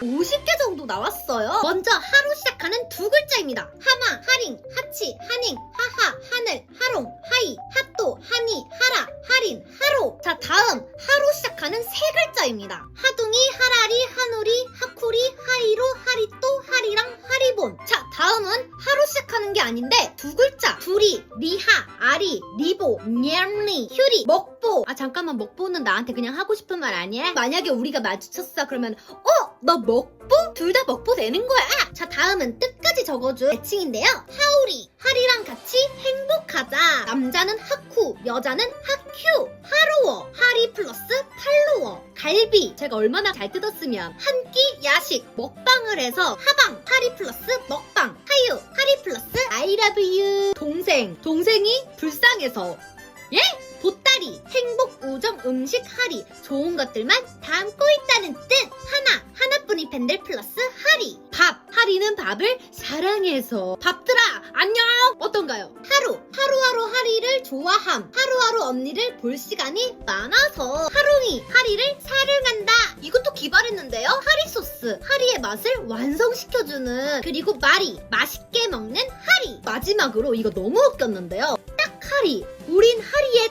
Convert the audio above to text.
50개 정도 나왔어요. 먼저 하로 시작하는 두 글자입니다. 하마, 하링, 하치, 하닝, 하하, 하늘, 하롱, 하이, 핫도, 하니, 하라, 하린, 하로. 자, 다음 하로 시작하는 세 글자입니다. 하둥이, 하라리, 하누리, 하쿠리, 하이로, 하리또, 하리랑, 하리본. 자, 시작하는 게 아닌데 두 글자. 두리, 리하, 아리, 리보, 냠리, 휴리, 먹보. 아 잠깐만 먹보는 나한테 그냥 하고 싶은 말 아니야? 만약에 우리가 마주쳤어 그러면 어? 너 먹보? 둘 다 먹보 되는 거야. 자 다음은 뜻까지 적어줄 애칭인데요. 하우리, 하리랑 같이 행복하자. 남자는 하쿠, 여자는 하큐, 하루어, 하리 플러스 팔로워, 갈비. 제가 얼마나 잘 뜯었으면 한 끼 야식 먹방을 해서 하방, 하리 플러스 love. 동생, 동생이 불쌍해서. 예? 보따리, 행복, 우정, 음식, 하리 좋은 것들만 담고 있다는 뜻. 하나, 하나뿐인 밴들 플러스 하리 밥, 하리는 밥을 사랑해서. 밥들아 안녕! 어떤가요? 하루, 하루하루 하리를 좋아함. 하루하루 언니를 볼 시간이 많아서. 하룽이, 하리를 사랑한다 이것도 기발했는데요? 하리 소스, 하리의 맛을 완성시켜주는 그리고 마리, 맛있게 먹는 하리. 마지막으로 이거 너무 웃겼는데요. 딱 하리. 우린 하리의